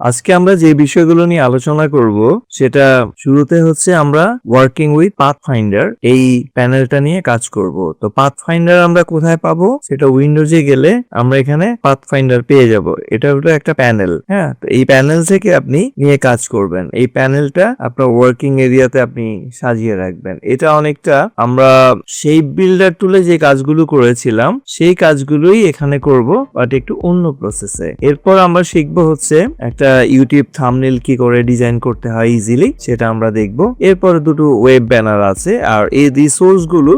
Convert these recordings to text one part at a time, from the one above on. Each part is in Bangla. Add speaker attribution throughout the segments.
Speaker 1: আজকে আমরা যে বিষয়গুলো নিয়ে আলোচনা করব, সেটা শুরুতে হচ্ছে আমরা ওয়ার্কিং উইথ পাথ ফাইন্ডার এই প্যানেলটা নিয়ে কাজ করব। তো পাথ ফাইন্ডার আমরা কোথায় পাবো? সেটা উইন্ডোজে গেলে আমরা এখানে পাথ ফাইন্ডার পেয়ে যাব। এটা হলো একটা প্যানেল হ্যাঁ? তো এই প্যানেল থেকে আপনি নিয়ে কাজ করবেন। এই প্যানেলটা আপনার ওয়ার্কিং এরিয়াতে আপনি সাজিয়ে রাখবেন। এটা অনেকটা আমরা সেই বিল্ডার টুলে যে কাজগুলো করেছিলাম, সেই কাজগুলোই এখানে করব বাট একটু অন্য প্রসেসে এরপর আমরা শিখব হচ্ছে একটা ইউটিউব থামনেল কি করে ডিজাইন করতে হয় ইজিলি সেটা আমরা দেখব। এরপর দুটো ওয়েব ব্যানার আছে, আর এই রিসোর্সগুলো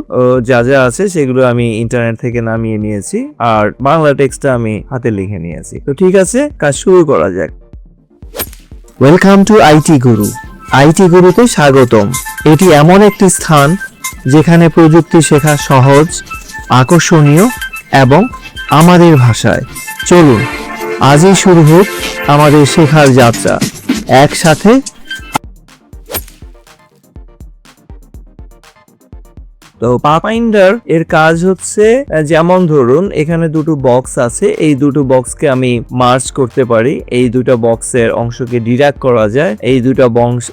Speaker 1: যা যা আছে সেগুলো আমি ইন্টারনেট থেকে নামিয়ে নিয়েছি, আর বাংলা টেক্সটটা আমি হাতে লিখে নিয়েছি। তো ঠিক আছে, কাজ শুরু করা যাক। Welcome to IT Guru IT গুরুতে স্বাগতম। এটি এমন একটি স্থান যেখানে প্রযুক্তি শেখা সহজ, আকর্ষণীয় এবং আমাদের ভাষায়। চলুন আজই শুরু হোক আমাদের শেখার যাত্রা। একসাথে তো পাপাইন্ডার এর কাজ হচ্ছে যেমন ধরুন, এখানে দুটো বক্স আছে। এই দুটো বক্সকে আমি মার্চ করতে পারি। এই দুটো বক্সের অংশকে ডিডাক্ট করা যায়। এই দুটো বংশ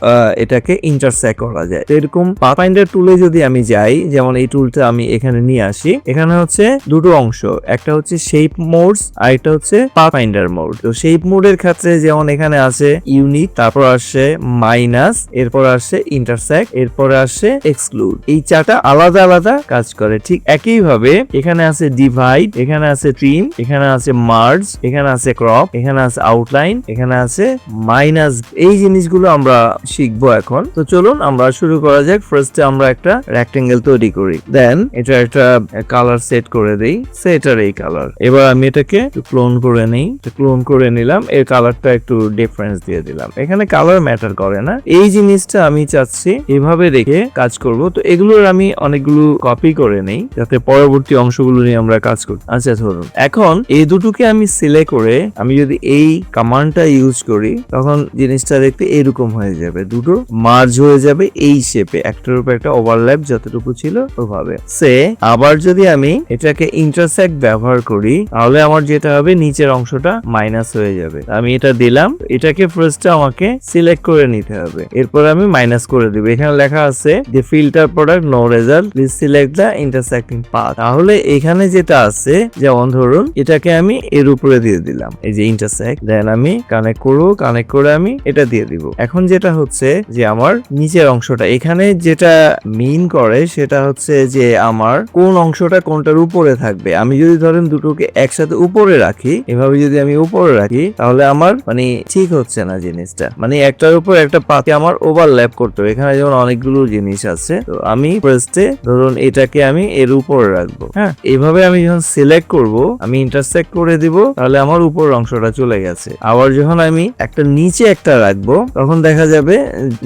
Speaker 1: এটাকে ইন্টারসেক্ট করা যায়। এরকম পাপাইন্ডার টুলে যদি আমি যাই, যেমন এই টুলটা আমি এখানে নিয়ে আসি, এখানে হচ্ছে দুটো অংশ। একটা হচ্ছে শেপ মোডস আর একটা হচ্ছে পাপাইন্ডার মোড তো শেপ মোডের ক্ষেত্রে যেমন এখানে আছে ইউনিট তারপর আসছে মাইনাস এরপর আসছে ইন্টারসেক্ট এরপর আসছে এক্সক্লুড এই চারটা আলাদা আলাদা আলাদা কাজ করে। ঠিক একইভাবে এখানে আছে ডিভাইড এখানে আছে ট্রিম এখানে আছে মার্জ এখানে আছে ক্রপ এখানে আছে আউটলাইন এখানে আছে মাইনাস এই জিনিসগুলো আমরা শিখব এখন। তো চলুন আমরা শুরু করা যাক। ফার্স্টে আমরা একটা রেক্টেঙ্গেল তৈরি করি। দেন এটা একটা কালার সেট করে দেই। সেটার এই কালার এবার আমি এটাকে ক্লোন করে নেই। ক্লোন করে নিলাম। এর কালারটা একটু ডিফারেন্স দিয়ে দিলাম। এখানে কালার ম্যাটার করে না। এই জিনিসটা আমি চাচ্ছি এভাবে রেখে কাজ করব। তো এগুলোর আমি অনেকগুলো কপি করে নেই, যাতে পরবর্তী অংশগুলো নিয়ে আমরা কাজ করি। আচ্ছা ধরুন। এখন এই দুটোকে আমি সিলেক্ট করে আমি যদি এই কমান্ডটা ইউজ করি, তখন জিনিসটা দেখতে এরকম হয়ে যাবে। দুটো মার্জ হয়ে যাবে এই শেপে একটার উপর একটা ওভারল্যাপ যতটুকু ছিল ওভাবে। সে আবার যদি আমি এটাকে ইন্টারসেক্ট ব্যবহার করি, তাহলে আমার যেটা হবে, নিচের অংশটা মাইনাস হয়ে যাবে। আমি এটা দিলাম, এটাকে ফার্স্ট আমাকে সিলেক্ট করে নিতে হবে। এরপর আমি মাইনাস করে দিব। এখানে লেখা আছে যে filter product no result please select the intersecting path তাহলে এখানে যেটা আছে, যেমন ধরুন, এটাকে আমি এর উপরে দিয়ে দিলাম। এই যে ইন্টারসেক্ট দেন আমি কানেক্ট করব কানেক্ট করে আমি এটা দিয়ে দিব। এখন যেটা হচ্ছে যে আমার নিচের অংশটা, এখানে যেটা মিন করে সেটা হচ্ছে যে আমার কোন অংশটা কোনটার উপরে থাকবে। আমি যদি ধরেন দুটোকে একসাথে উপরে রাখি, এভাবে যদি আমি উপরে রাখি, তাহলে আমার মানে ঠিক হচ্ছে না জিনিসটা। মানে একটার উপর একটা পাতে আমার ওভারল্যাপ করতে হবে। এখানে যেমন অনেকগুলো জিনিস আছে, তো আমি ফার্স্টে ধরুন এটাকে আমি এর উপরে রাখব। হ্যাঁ। এইভাবে আমি যখন সিলেক্ট করব আমি ইন্টারসেক্ট করে দিব তাহলে আমার উপর অংশটা চলে গেছে। আবার যখন আমি একটা নিচে একটা রাখব তখন দেখা যাবে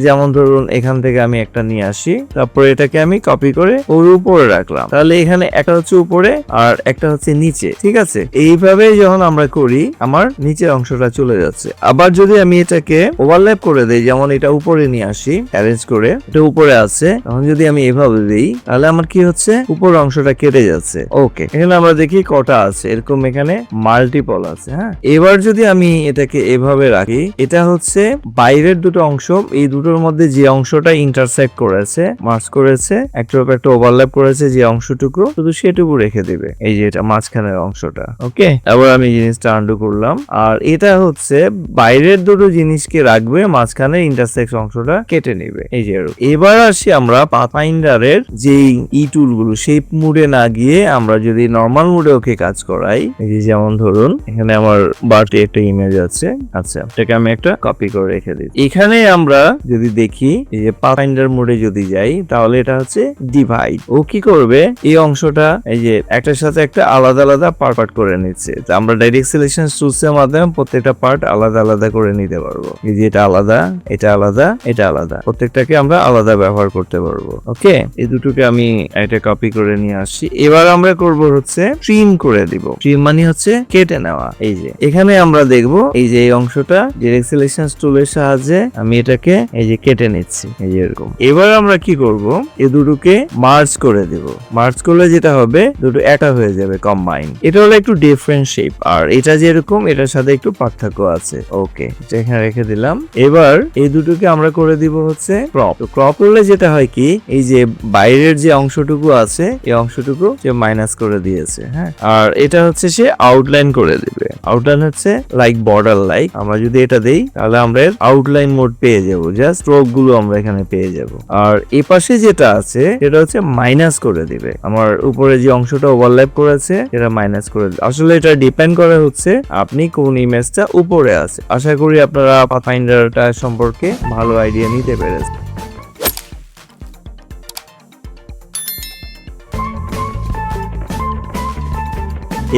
Speaker 1: যেমন ধরুন এখান থেকে আমি একটা নিয়ে আসি তারপর এটাকে আমি কপি করে ওর উপরে রাখলাম। তাহলে এখানে একটা হচ্ছে উপরে আর একটা হচ্ছে নিচে ঠিক আছে? এইভাবে যখন আমরা করি আমার নিচের অংশটা চলে যাচ্ছে। আবার যদি আমি এটাকে ওভারল্যাপ করে দেই যেমন এটা উপরে নিয়ে আসি অ্যারেঞ্জ করে এটা উপরে আছে তখন যদি আমি এভাবে দিই তাহলে আমার কি হচ্ছে? উপর অংশটা কেটে যাচ্ছে। ওকে এখানে আমরা দেখি কটা আছে। এরকম এখানে মাল্টিপল আছে হ্যাঁ? এবার যদি আমি এটাকে এভাবে রাখি, এটা হচ্ছে বাইরের দুটো অংশ। এই দুটোর মধ্যে যে অংশটা ইন্টারসেক্ট করেছে মার্চ করেছে একটার একটা ওভারল্যাপ করেছে যে অংশটুকু, শুধু সেটুকু রেখে দিবে। এই যে এটা মাঝখানের অংশটা ওকে এবার আমি জিনিসটা আন্ডু করলাম। আর এটা হচ্ছে বাইরের দুটো জিনিসকে রাখবে মাঝখানে ইন্টারসেক্ট অংশটা কেটে নিবে। এই যে এবার আসি আমরা পাথফাইন্ডারের যে ই টুলগুলো শেপ মুডে না গিয়ে আমরা যদি নর্মাল মুডে ওকে কাজ করাই, এই যেমন ধরুন, এখানে আমার বার্থডে একটা ইমেজ আছে। আচ্ছা এটাকে আমি একটা কপি করে রেখে দিই। এখানে আমরা যদি দেখি, এই যে পাথফাইন্ডার মোডে যদি যাই, তাহলে এটা হচ্ছে ডিভাইড ও কি করবে? এই অংশটা, এই যে একটার সাথে একটা আলাদা আলাদা পার্ট পার্ট করে নিচ্ছে। তো আমরা ডাইরেক্ট সিলেকশন টুলসের মাধ্যমে প্রত্যেকটা পার্ট আলাদা আলাদা করে নিতে পারব। এই যে এটা আলাদা এটা আলাদা এটা আলাদা। প্রত্যেকটাকে আমরা আলাদা ব্যবহার করতে পারব। ওকে এই দুটোকে আমি এটা কপি করে নিয়ে আসছি। এবার আমরা করব হচ্ছে ট্রিম করে দিব। ট্রিম মানে হচ্ছে কেটে নেওয়া। এই যে, এখানে আমরা দেখব এই যে এই অংশটা ডিরেক্ট সিলেকশন টুলের সাহায্যে আমি এটাকে এই যে কেটে নিচ্ছি। এই যে এরকম। এবার আমরা কি করব? এই দুটোকে মার্জ করে দেব। মার্জ করলে যেটা হবে, দুটো একটা হয়ে যাবে কম্বাইন এটা হলো একটু ডিফারেন্ট শেপ আর এটা যেরকম, এটার সাথে একটু পার্থক্য আছে। ওকে এটা এখানে রেখে দিলাম। এবার এই দুটোকে আমরা করে দিব হচ্ছে ক্রপ তো ক্রপ করলে যেটা হয় কি, এই যে বাইরের যে অংশটুকু আছে, এই অংশটুকু সে মাইনাস করে দিয়েছে হ্যাঁ? আর এটা হচ্ছে সে আউটলাইন করে দিবে। আউটলাইন হচ্ছে লাইক বর্ডার লাইক আমরা যদি এটা দেই, তাহলে আমরা আউটলাইন মোড পেয়ে যাব। জাস্ট স্ট্রোকগুলো আমরা এখানে পেয়ে যাব। আর এ পাশে যেটা আছে, সেটা হচ্ছে মাইনাস করে দিবে। আমার উপরে যে অংশটা ওভারল্যাপ করেছে এটা মাইনাস করে দিবে। আসলে এটা ডিপেন্ড করে হচ্ছে আপনি কোন ইমেজটা উপরে আছে। আশা করি আপনারা পাথফাইন্ডারটা সম্পর্কে ভালো আইডিয়া নিতে পেরেছেন।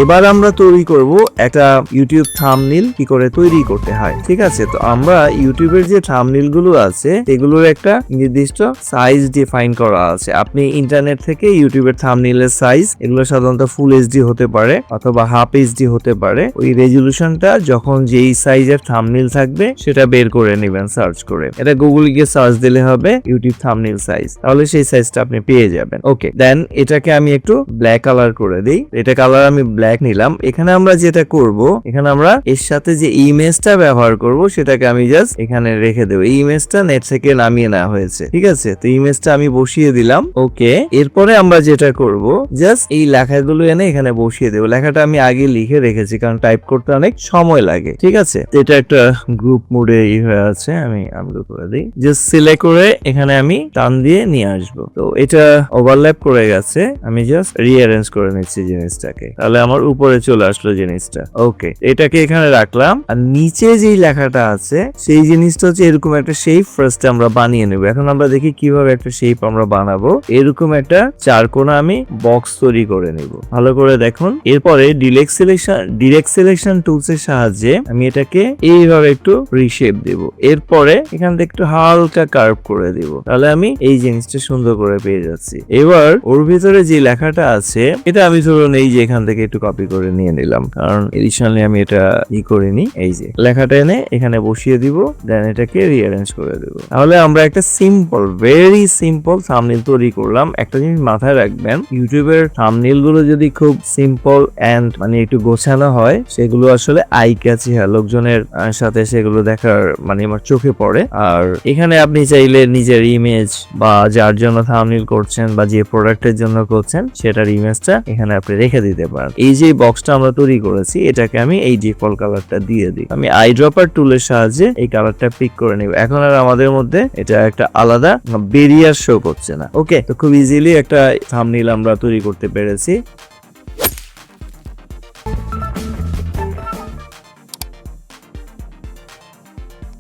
Speaker 1: এবার আমরা তৈরি করব একটা ইউটিউব থামনিল কি করে তৈরি করতে হয়, ঠিক আছে? তো আমরা ইউটিউবের যে থামনিলগুলো আছে, এগুলোর একটা নির্দিষ্ট সাইজ ডিফাইন করা আছে। আপনি ইন্টারনেট থেকে ইউটিউবের থামনিলের সাইজ এগুলো সাধারণত ফুল এইচডি হতে পারে অথবা হাফ এইচডি হতে পারে। ওই রেজলিউশনটা যখন যেই সাইজের থামনিল থাকবে, সেটা বের করে নেবেন সার্চ করে। এটা গুগল গিয়ে সার্চ দিলে হবে ইউটিউব থামনিল সাইজ তাহলে সেই সাইজটা আপনি পেয়ে যাবেন। ওকে দেন এটাকে আমি একটু ব্ল্যাক কালার করে দিই। এটা কালার আমি ব্ল্যাক নিলাম। এখানে আমরা যেটা করব, এখানে আমরা এর সাথে যে ইমেজটা ব্যবহার করব, সেটাকে আমি জাস্ট এখানে রেখে দেবো। এই ইমেজটা নেট থেকে নামিয়ে নেওয়া হয়েছে, ঠিক আছে? তো ইমেজটা আমি বসিয়ে দিলাম, ওকে? এরপরে আমরা যেটা করব জাস্ট এই লেখাগুলো এনে এখানে বসিয়ে দেবো। লেখাটা আমি আগে লিখে রেখেছি, কারণ টাইপ করতে অনেক সময় লাগে, ঠিক আছে? এটা একটা গ্রুপ মোডে ই হয়ে আছে, আমি আনলু করে দিই। জাস্ট সিলেক্ট করে এখানে আমি টান দিয়ে নিয়ে আসব। তো এটা ওভারল্যাপ করে গেছে, আমি জাস্ট রিঅ্যারেঞ্জ করে নিচ্ছি জিনিসটাকে। তাহলে আমার উপরে চলে আসলো জিনিসটা। ওকে এটাকে এখানে রাখলাম। আর নিচে যেই লেখাটা আছে, সেই জিনিসটা হচ্ছে এরকম একটা শেপ ফার্স্টে আমরা বানিয়ে নেব। এখন আমরা দেখি কীভাবে একটা শেপ আমরা বানাবো। এরকম একটা চারকোনা আমি বক্স তৈরি করে নিব। ভালো করে দেখুন। এরপরে direct selection direct selection tools এর সাহায্যে আমি এটাকে এইভাবে একটু রিশেপ দেব। এরপরে এখান থেকে একটু হালকা কার্ভ করে দিব। তাহলে আমি এই জিনিসটা সুন্দর করে পেয়ে যাচ্ছি। এবার ওর ভিতরে যে লেখাটা আছে, এটা আমি ধরুন এই যে এখান থেকে একটু কপি করে নিয়ে নিলাম। কারণ এডিশনালি আমি এটা ই করিনি। এই যে, লেখাটা এনে এখানে বসিয়ে দিব দেন এটাকে রিঅ্যারেঞ্জ করে দেব। তাহলে আমরা একটা সিম্পল ভেরি সিম্পল থামনেল তৈরি করলাম। একটা জিনিস মাথায় রাখবেন, ইউটিউবের থামনেলগুলো যদি খুব সিম্পল এন্ড মানে একটু গোছানো হয়, সেগুলো আসলে আই ক্যাচি হয়, লোকজনের সাথে সেগুলো দেখার মানে আমার চোখে পড়ে। আর এখানে আপনি চাইলে নিজের ইমেজ বা যার জন্য থামনেল করছেন বা যে প্রোডাক্টের জন্য করছেন, সেটার ইমেজটা এখানে আপনি রেখে দিতে পারেন। এই যে বক্সটা আমরা তৈরি করেছি, এটাকে আমি এই ডিফল্ট কালারটা দিয়ে দিই। আমি আই ড্রপার টুলের সাহায্যে এই কালারটা পিক করে নিব। এখন আর আমাদের মধ্যে এটা একটা আলাদা, বেরিয়ার শো করছে না। ওকে তো খুব ইজিলি একটা থামনিল আমরা তৈরি করতে পেরেছি।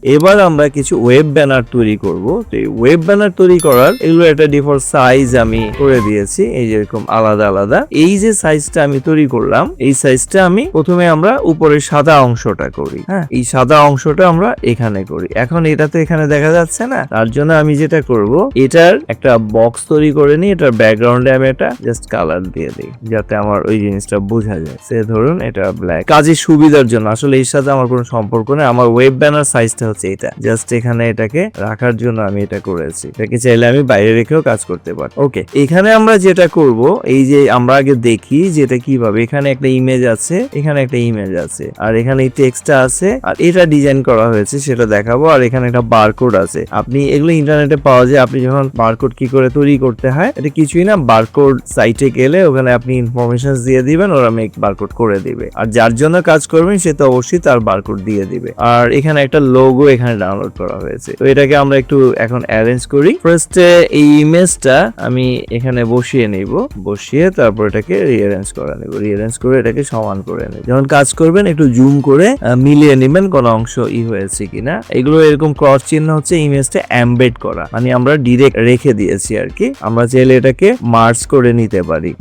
Speaker 1: এবার আমরা কিছু ওয়েব ব্যানার তৈরি করব। তো এই ওয়েব ব্যানার তৈরি করার এগুলো একটা ডিফল্ট সাইজ আমি করে দিয়েছি এই যেরকম আলাদা আলাদা। এই যে সাইজটা আমি তৈরি করলাম এই সাইজটা আমি প্রথমে আমরা উপরে সাদা অংশটা করি। হ্যাঁ। এই সাদা অংশটা আমরা এখানে করি। এখন এটা তো এখানে দেখা যাচ্ছে না তার জন্য আমি যেটা করব এটার একটা বক্স তৈরি করে নিই এটার ব্যাকগ্রাউন্ডে আমি একটা জাস্ট কালার দিয়ে দিই যাতে আমার ওই জিনিসটা বোঝা যায়। সে ধরুন এটা ব্ল্যাক কাজের সুবিধার জন্য আসলে এর সাথে আমার কোনো সম্পর্ক নেই আমার ওয়েব ব্যানার সাইজটা হচ্ছে এটা। জাস্ট এখানে এটাকে রাখার জন্য আমি এটা করেছি। এটাকে চাইলে আমি বাইরে রেখেও কাজ করতে পারি। ওকে এখানে আমরা যেটা করব, এই যে আমরা আগে দেখি যে এটা কীভাবে। এখানে একটা ইমেজ আছে, এখানে একটা ইমেজ আছে। আর এখানে এই টেক্সটটা আছে, আর এটা ডিজাইন করা হয়েছে, সেটা দেখাবো। আর এখানে একটা বারকোড আছে। আপনি এগুলো ইন্টারনেটে পাওয়া যায়, আপনি যখন বারকোড কি করে তৈরি করতে হয়, এটা কিছুই না বারকোড সাইটে গেলে ওখানে আপনি ইনফরমেশন দিয়ে দিবেন, ওরা মেক বারকোড করে দিবে। আর যার জন্য কাজ করবেন, সে তো অবশ্যই তার বারকোড দিয়ে দিবে। আর এখানে একটা লোগো এখানে ডাউনলোড করা হয়েছে। তো এটাকে আমরা একটু এখন অ্যারেঞ্জ করি। ফার্স্টে এই ইমেজটা আমি এখানে বসিয়ে নিব। বসিয়ে তারপর এটাকে রিঅ্যারেঞ্জ করা নেব। রিঅ্যারেঞ্জ করে এটাকে সমান করে নেব। যখন কাজ করবেন, একটু জুম করে মিলিয়ে নেবেন কোন অংশ ই হয়েছে কিনা। এগুলো এরকম ক্রস চিহ্ন হচ্ছে ইমেজটা এমবেড করা। মানে আমরা ডিরেক্ট রেখে দিয়েছি আর কি। আমরা চাইলে এটাকে মার্চ করে নিতে পারি।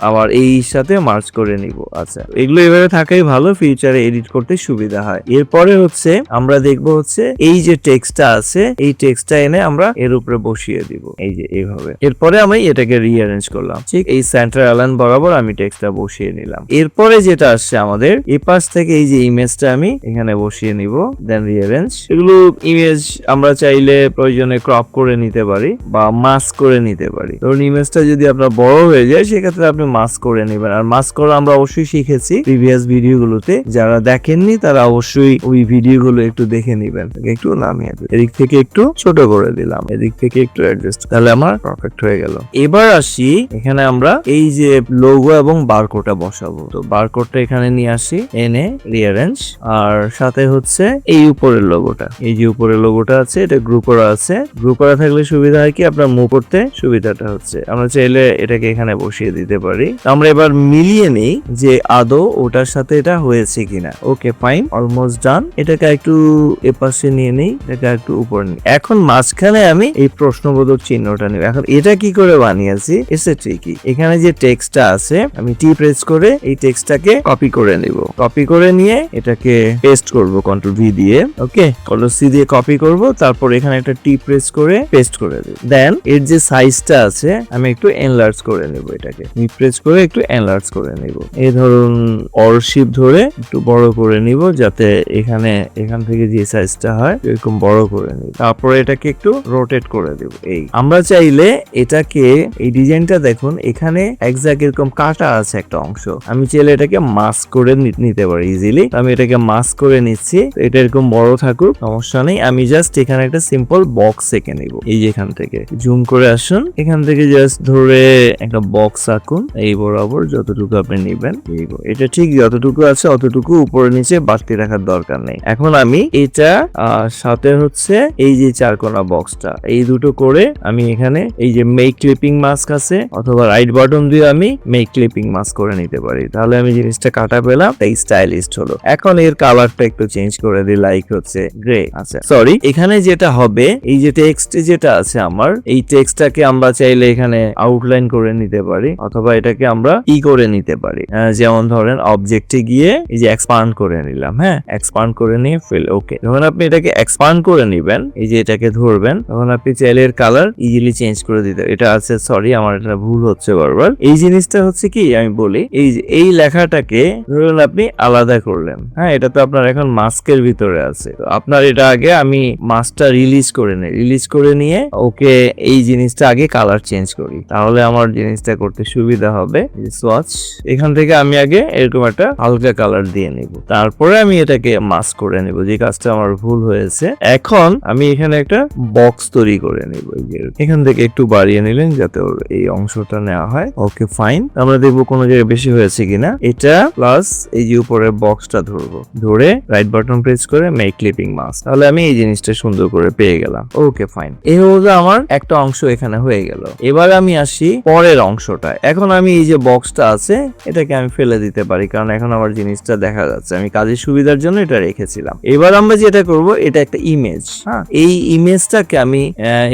Speaker 1: আবার এই সাথে মার্চ করে নিব। আচ্ছা। এগুলো এভাবে থাকাই ভালো। ফিউচারে এডিট করতে সুবিধা হয়। এরপরে হচ্ছে আমরা দেখব হচ্ছে, এই যে টেক্সটটা আছে, এই টেক্সটটা এনে আমরা এর উপরে বসিয়ে দিব। এই যে এইভাবে এরপরে আমি এটাকে রিঅ্যারেঞ্জ করলাম। ঠিক এই সেন্টার অ্যালাইন বরাবর আমি টেক্সটটা বসিয়ে নিলাম। এরপরে যেটা আসছে আমাদের, এই পাশ থেকে এই যে ইমেজটা আমি এখানে বসিয়ে নিব দেন রিঅ্যারেঞ্জ এগুলো ইমেজ আমরা চাইলে প্রয়োজনে ক্রপ করে নিতে পারি বা মাস্ক করে নিতে পারি। ধরুন ইমেজটা যদি আপনার বড় হয়ে যায়, সেক্ষেত্রে আপনি মাস্ক করে নেবেন। আর মাস্ক করা আমরা অবশ্যই শিখেছি প্রিভিয়াস ভিডিওগুলোতে যারা দেখেননি, তারা অবশ্যই ওই ভিডিওগুলো একটু দেখে নেবেন। একটু নামিয়ে দিই। এদিক থেকে একটু ছোট করে দিলাম। এদিক থেকে একটু অ্যাডজাস্ট তাহলে আমার পারফেক্ট হয়ে গেল। এবার আসি, এখানে আমরা এই যে লোগো এবং বারকোডটা বসাবো। তো বারকোডটা এখানে নিয়ে আসি, এনে রিঅ্যারেঞ্জ আর সাথে হচ্ছে এই উপরের লোগোটা এই যে উপরের লোগোটা আছে, এটা গ্রুপ করা আছে। গ্রুপ করা থাকলে সুবিধা হয় কি? আপনার মুভ করতে সুবিধাটা হচ্ছে। আমরা চাইলে এটাকে এখানে বসিয়ে দিতে পারি। আমরা এবার মিলিয়ে নেই যে আদৌ ওটার সাথে এটা হয়েছে কিনা। ওকে ফাইন অলমোস্ট ডান এটাকে একটু এপাশে নিয়ে নেই এটাকে একটু উপর নিই। এখন মাঝখানে আমি এই প্রশ্নবোধক চিহ্নটা নেব। এখন এটা কি করে বানিয়েছি? এসে ঠিকই এখানে যে টেক্সটটা আছে, আমি টি প্রেস করে এই টেক্সটটাকে কপি করে নিব। কপি করে নিয়ে এটাকে পেস্ট করব কন্ট্রোল ভি দিয়ে ওকে কন্ট্রোল সি দিয়ে কপি করব, তারপর এখানে একটা টি প্রেস করে পেস্ট করে দেব। দেন এর যে সাইজটা আছে, আমি একটু এনলার্জ করে নেব এটাকে। প্রেস করে একটু এনলার্জ করে নেব। এই ধরুন অরশিপ ধরে একটু বড় করে নিব, যাতে এখানে, এখান থেকে যে সাইজটা হয়, এরকম বড় করে নিব তারপরে এটাকে একটু রোটেট করে দেব, এই। আমরা চাইলে এটাকে, এই ডিজাইনটা দেখুন, এখানে একজাক এরকম কাটা আছে একটা অংশ। আমি চাইলে এটাকে মাস্ক করে নিতে পারি ইজিলি আমি এটাকে মাস্ক করে নিচ্ছি। এটা এরকম বড় থাকুক, সমস্যা নেই। আমি জাস্ট এখানে একটা সিম্পল বক্স এঁকে নিব, এই যে এখান থেকে। জুম করে আসুন। এখান থেকে জাস্ট ধরে একটা বক্স আঁকুন, এই বরাবর যতটুকু আপনি নেবেন এটা ঠিক যতটুকু আছে, অতটুকু উপরে নিচে বাড়তি রাখার দরকার নেই। এখন আমি এটা আহ, সাথে হচ্ছে এই যে চারকোনা বক্সটা। এই দুটো করে আমি এখানে এই যে মেক ক্লিপিং মাস্ক আছে অথবা রাইট বাটন দিয়ে আমি মেক ক্লিপিং মাস্ক করে নিতে পারি। তাহলে আমি জিনিসটা কাটা পেলাম তাই স্টাইলিস্ট হলো। এখন এর কালারটা একটু চেঞ্জ করে দিই লাইক হচ্ছে গ্রে আচ্ছা সরি এখানে যেটা হবে এই যে টেক্সট যেটা আছে আমার এই টেক্সটটাকে আমরা চাইলে এখানে আউটলাইন করে নিতে পারি অথবা এটাকে আমরা ই করে নিতে পারি। যেমন ধরেন অবজেক্টে গিয়ে এই যে এক্সপান্ড করে নিলাম হ্যাঁ? এক্সপান্ড করে নিয়ে ফেল ওকে যখন আপনি এটাকে এক্সপান্ড করে নিবেন, এই যে এটাকে ধরবেন, তখন আপনি চাইলে এর কালার ইজিলি চেঞ্জ করে দিতে, এটা আছে সরি আমার এটা ভুল হচ্ছে বারবার। এই জিনিসটা হচ্ছে কি, আমি বলি, এই এই লেখাটাকে ধরুন আপনি আলাদা করলেন হ্যাঁ এটা তো আপনার এখন মাস্কের ভিতরে আছে। আপনার এটা আগে আমি মাস্কটা রিলিজ করে নিই রিলিজ করে নিয়ে ওকে এই জিনিসটা আগে কালার চেঞ্জ করি, তাহলে আমার জিনিসটা করতে সুবিধা হবে। সোয়াচ এখান থেকে আমি আগে এরকম একটা হালকা কালার দিয়ে নিব, তারপরে আমি এটাকে মাস্ক করে নিব, যে কাজটা আমার ভুল হয়েছে। এখন আমি এখানে একটা বক্স তৈরি করে নিব। এখান থেকে একটু বাড়িয়ে নিলেন যাতে ওর এই অংশটা নেওয়া হয়। ওকে ফাইন আমরা দেখব কোনো জায়গায় বেশি হয়েছে কিনা। এটা প্লাস এই যে উপরে বক্সটা ধরবো। ধরে রাইট বাটন প্রেস করে মেক ক্লিপিং মাস্ক তাহলে আমি এই জিনিসটা সুন্দর করে পেয়ে গেলাম। ওকে ফাইন এই হলো আমার একটা অংশ এখানে হয়ে গেল। এবার আমি আসি পরের অংশটা এখন আমি এই যে বক্সটা আছে, এটাকে আমি ফেলে দিতে পারি। কারণ এখন আমার জিনিসটা দেখা যাচ্ছে। আমি কাজের সুবিধার জন্য এটা রেখেছিলাম। এবার আমরা যেটা করব এটা একটা ইমেজ হ্যাঁ। এই ইমেজটাকে আমি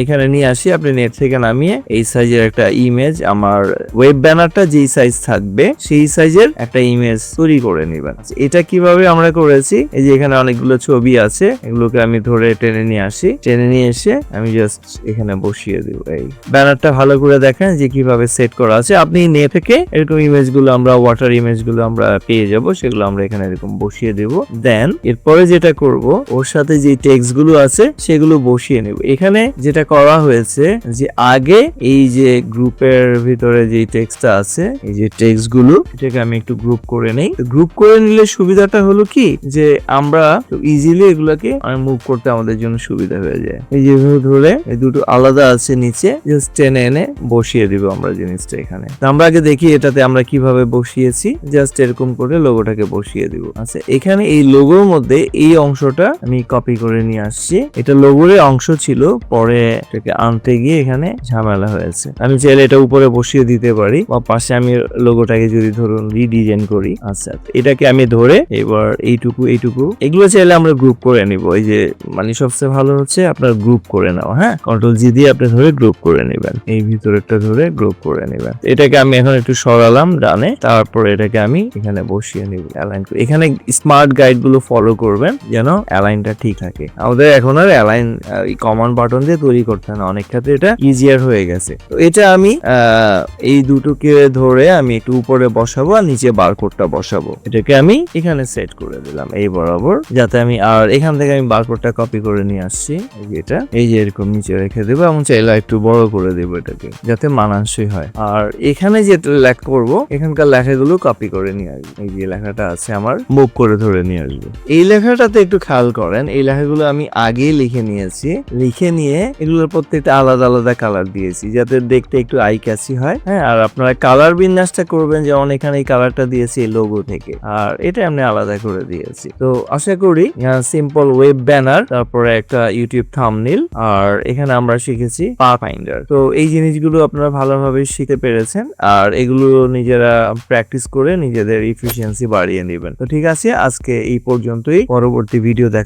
Speaker 1: এখানে নিয়ে আসি আপনি নেট থেকে নামিয়ে এই সাইজের একটা ইমেজ আমার ওয়েব ব্যানারটা যেই সাইজ থাকবে সেই সাইজের একটা ইমেজ তৈরি করে নেবেন। এটা কীভাবে আমরা করেছি? এই যে এখানে অনেকগুলো ছবি আছে এগুলোকে আমি ধরে টেনে নিয়ে আসি। টেনে নিয়ে এসে আমি জাস্ট এখানে বসিয়ে দিব। এই ব্যানারটা ভালো করে দেখেন যে কীভাবে সেট করা আছে। আপনি নেট থেকে এরকম ইমেজগুলো আমরা ওয়াটার ইমেজগুলো আমরা পেয়ে যাব সেগুলো আমরা এখানে এরকম বসিয়ে দেব। দেন এরপরে যেটা করব ওর সাথে যে টেক্সটগুলো আছে, সেগুলো বসিয়ে নেব। এখানে যেটা করা হয়েছে, যে আগে এই যে গ্রুপের ভিতরে যে টেক্সটটা আছে, এই যে টেক্সটগুলো এটাকে আমি একটু গ্রুপ করে নেই। গ্রুপ করে নিলে সুবিধাটা হলো কি, যে আমরা ইজিলি এগুলাকে মুভ করতে আমাদের জন্য সুবিধা হয়ে যায়। এই যেভাবে ধরে এই দুটো আলাদা আছে নিচে জাস্ট টেনে এনে বসিয়ে দিব আমরা জিনিসটা এখানে। আমরা আগে দেখি এটাতে আমরা কীভাবে বসিয়েছি জাস্ট এরকম করে লোগোটাকে বসিয়ে দিব। আচ্ছা এখানে এই লোগোর মধ্যে এই অংশটা আমি কপি করে নিয়ে আসছি। এটা লোগোর অংশ ছিল, পরে এটাকে আনতে গিয়ে এখানে ঝামেলা হয়েছে। আমি চাইলে এটা উপরে বসিয়ে দিতে পারি, বা পাশে আমি লোগোটাকে যদি ধরুন রিডিজাইন করি আচ্ছা এটাকে আমি ধরে এবার এইটুকু এইটুকু, এগুলো চাইলে আমরা গ্রুপ করে নিব। এই যে মানে সবচেয়ে ভালো হচ্ছে আপনার গ্রুপ করে নেওয়া হ্যাঁ? কন্ট্রোল জি দিয়ে আপনি ধরে গ্রুপ করে নেবেন। এই ভিতরেরটা ধরে গ্রুপ করে নেবেন। এটাকে আমি এখন একটু সরালাম ডানে, তারপর এটাকে আমি এখানে বসিয়ে নিব অ্যালাইন এখানে স্মার্ট গাইডগুলো ফলো করবেন, যেন অ্যালাইন অ্যালাইনটা ঠিক থাকে। আমাদের এখন আর অ্যালাইন এই কমান্ড বাটন দিয়ে তৈরি করতে না। অনেক ক্ষেত্রে এটা ইজিয়ার হয়ে গেছে। তো এটা আমি এই দুটোকে ধরে আমি একটু উপরে বসাবো আর নিচে বারকোডটা বসাবো। এটাকে আমি এখানে সেট করে দিলাম এই বরাবর, যাতে আমি আর এখান থেকে আমি বারকোডটা কপি করে নিয়ে আসছি। এটা, এই যে এরকম নিচে রেখে দেবো এবং চাইলে একটু বড় করে দেবো এটাকে, যাতে মানানসই হয়। আর এখানে যে লেখা করব, এখানকার লেখাগুলো কপি করে নিয়ে আসব। এই যে লেখাটা আছে আমার মুভ করে ধরে নিয়ে আসব। এই লেখাটাতে একটু খেয়াল করেন, এই লেখাগুলো আমি আগেই লিখে নিয়েছি। লিখে নিয়ে এগুলোর প্রত্যেকটা আলাদা আলাদা কালার দিয়েছি, যাতে দেখতে একটু আই ক্যাচি হয়। হ্যাঁ আর আপনারা কালার বিন্যাসটা করবেন যেমন এখানে এই কালারটা দিয়েছি এই লোগো থেকে। আর এটা আমি আলাদা করে দিয়েছি। তো আশা করি সিম্পল ওয়েব ব্যানার তারপরে একটা ইউটিউব থামনিল আর এখানে আমরা শিখেছি পা ফাইন্ডার তো এই জিনিসগুলো আপনারা ভালোভাবে শিখতে পেরেছেন, আর এগুলো নিজেরা প্র্যাকটিস করে নিজেদের ইফিসিয়েন্সি বাড়িয়ে নেবেন। তো ঠিক আছে, আজকে এই পর্যন্তই। পরবর্তী ভিডিও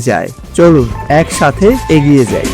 Speaker 1: চায়। চলুন একসাথে এগিয়ে যাই।